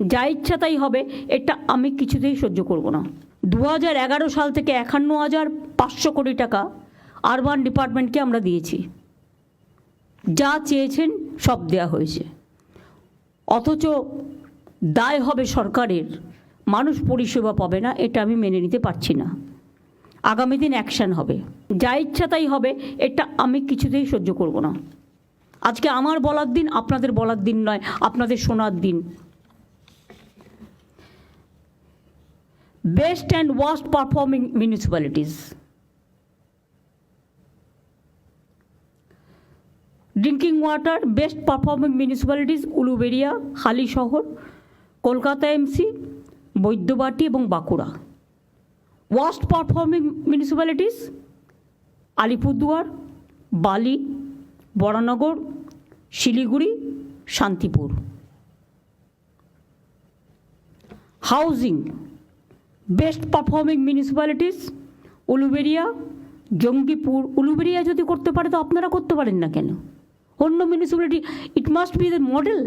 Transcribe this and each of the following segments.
যা ইচ্ছা তাই হবে, এটা আমি কিছুতেই সহ্য করব না। দু হাজার এগারো সাল থেকে একান্ন হাজার পাঁচশো কোটি টাকা আরবান ডিপার্টমেন্টকে আমরা দিয়েছি। যা চেয়েছেন সব দেয়া হয়েছে। অথচ দায় হবে সরকারের, মানুষ পরিষেবা পাবে না, এটা আমি মেনে নিতে পারছি না। আগামী দিন অ্যাকশন হবে। যা ইচ্ছা তাই হবে, এটা আমি কিছুতেই সহ্য করব না। আজকে আমার বলার দিন, আপনাদের বলার দিন নয়, আপনাদের শোনার দিন। Best and worst performing municipalities drinking water best performing municipalities Uluberia হালি শহর কলকাতা এমসি বৈদ্যবাটি এবং Bankura worst performing municipalities Alipurduar Bally Baranagar Siliguri Shantipur housing best performing municipalities, Uluberia, Jangipur. Uluberia যদি করতে পারে তো আপনারা করতে পারেন না কেন? অন্য municipality it must be the model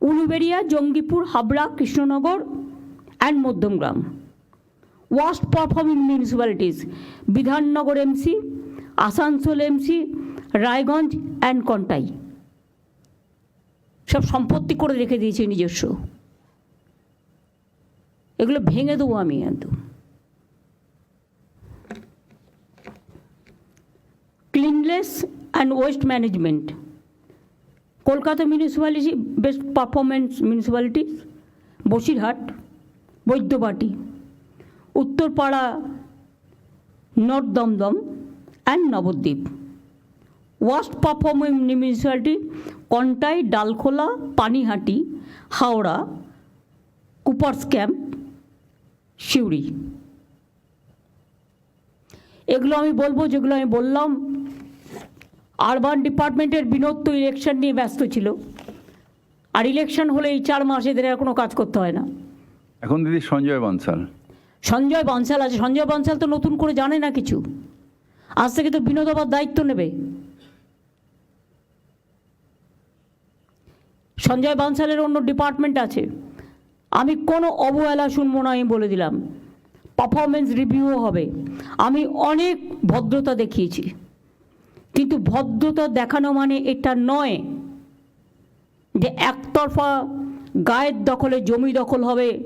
Uluberia, Jangipur, Habra, Krishnanagar and Madhyamgram. Worst performing municipalities Bidhannagar MC Asansol MC Raiganj and Contai সব সম্পত্তি করে রেখে দিয়েছে নিজস্ব। এগুলো ভেঙে দেবো আমি একদম cleanliness and waste management Kolkata municipality best performance municipality Basirhat, Baidyabati, Uttarpara north Dum Dum and Nabadwip worst performing municipality Contai Dalkhola Panihati Howrah Coopers Camp Suri এগুলো আমি বলব যেগুলো আমি বললাম আরবান ডিপার্টমেন্টের বিনোদ তো ইলেকশন নিয়ে ব্যস্ত ছিল। আর ইলেকশন হলে এই চার মাস এদের আর কোনো কাজ করতে হয় না। এখন দিদি সঞ্জয় বনসাল। সঞ্জয় বনসাল আছে। সঞ্জয় বনসাল তো নতুন করে জানে না কিছু। আজ থেকে তো বিনোদ আবার দায়িত্ব নেবে। সঞ্জয় বনসালের অন্য ডিপার্টমেন্ট আছে। আমি কোনো অবহেলা শুনব না আমি বলে দিলাম। পারফরমেন্স রিভিউও হবে। আমি অনেক ভদ্রতা দেখিয়েছি। কিন্তু ভদ্রতা দেখানো মানে এটা নয় যে একতরফা গায়ের দখলে জমি দখল হবে,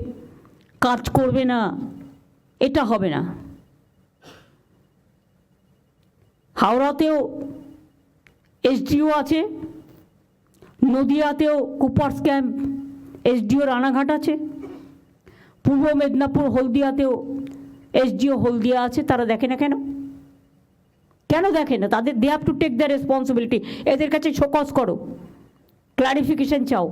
কাজ করবে না, এটা হবে না। হাওড়াতেও এসডিও আছে, নদিয়াতেও কুপার্স ক্যাম্প এসডিও রানাঘাট আছে। পূর্ব মেদিনীপুর হলদিয়াতেও এসডিও হলদিয়া আছে, তারা দেখে না কেন? কেন দেখে না? তাদের they have to take the responsibility এদের কাছে ছোকস করো। ক্লারিফিকেশন চাও।